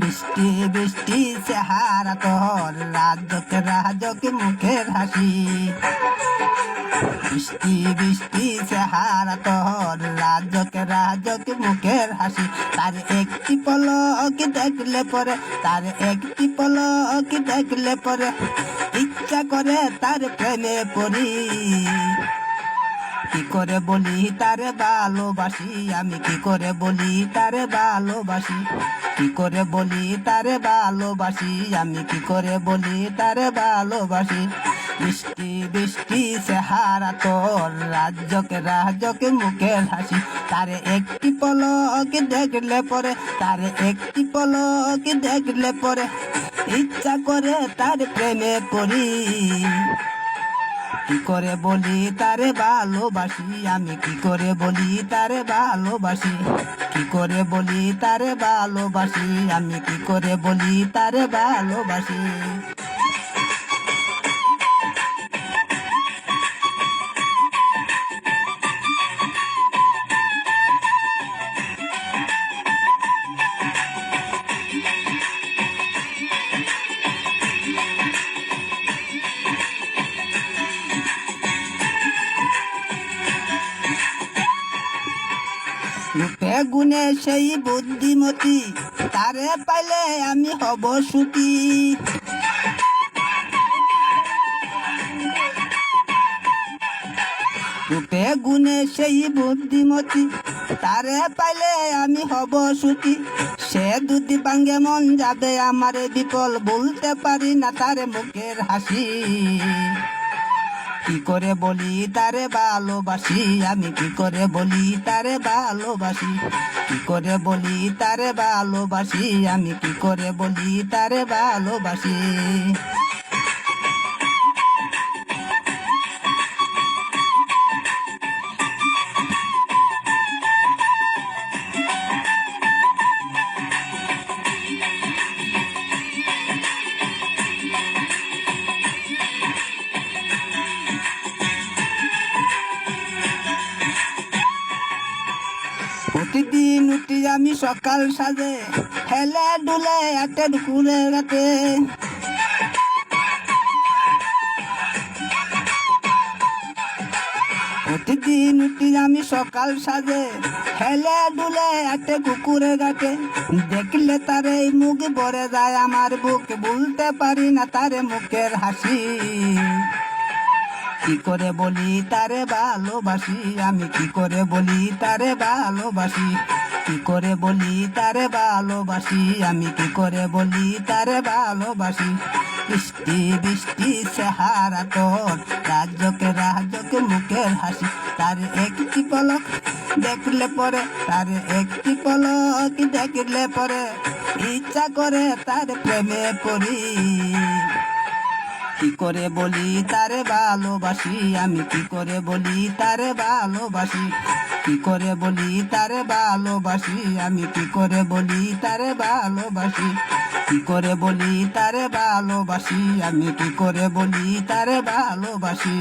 বৃষ্টি বৃষ্টি চেহারা তোর রাজক রাজক মুখের হাসি। বৃষ্টি বৃষ্টি চেহারা তোর রাজক রাজক মুখের হাসি। তার একটি পলক দেখলে পরে, তার একটি পলক দেখলে পরে, ইচ্ছা করে তার প্রেমে পড়ি। কি করে বলি তারে ভালোবাসি? আমি কি করে বলি তারে ভালোবাসি? কি করে বলি তারে ভালোবাসি? আমি কি করে বলি তারে ভালোবাসি? বৃষ্টি বৃষ্টি, চেহারা তোর। রাজ্যকে রাজ্যকে মুখের হাসি। তারে একটি পলক দেখলে পরে, তারে একটি পলক দেখলে পরে। ইচ্ছা করে তার প্রেমে পড়ি। কি করে বলি তারে ভালোবাসি? আমি কি করে বলি তারে ভালোবাসি? কি করে বলি তারে ভালোবাসি? আমি কি করে বলি তারে ভালোবাসি? রূপে গুণে সেই বুদ্ধিমতী, তারে পাইলে আমি হব সুখী। রূপে গুণে সেই বুদ্ধিমতী, তারে পাইলে আমি হব সুখী। সে দুটি পাঙ্গে মন যাবে, আমারে বিপল বলতে পারি না, তারে মুখের হাসি। কি করে বলি? তারে ভালোবাসি, আমি কি করে বলি? তারে ভালোবাসি। কি করে বলি? তারে ভালোবাসি, আমি কি করে বলি? তারে ভালোবাসি। প্রতিদিন উঠি আমি সকাল সাজে, হেলে ডুলে হাতে ঘুরে রাতে। প্রতিদিন উঠি আমি সকাল সাজে, হেলে ডুলে হাতে কুকুরে গাটে দেখলে তারে মুখ ভরে যায় আমার বুক বলতে পারি না তারে মুখের হাসি। কি করে বলি তারে ভালোবাসি? আমি কি করে বলি তারে ভালোবাসি? কি করে বলি তারে ভালোবাসি? আমি কি করে বলি তারে ভালোবাসি? বৃষ্টি বৃষ্টি, চেহারা তোর। রাজ্যকে রাজ্যকে মুখের হাসি। তার একটি পলক দেখলে পরে, তার একটি পলক দেখলে পরে। ইচ্ছা করে তার প্রেমে পড়ি। কি করে বলি তারে ভালোবাসি? আমি কি করে বলি তারে ভালোবাসি? কি করে বলি তারে ভালোবাসি? আমি কি করে বলি তারে ভালোবাসি? কি করে বলি তারে ভালোবাসি? আমি কি করে বলি তারে ভালোবাসি?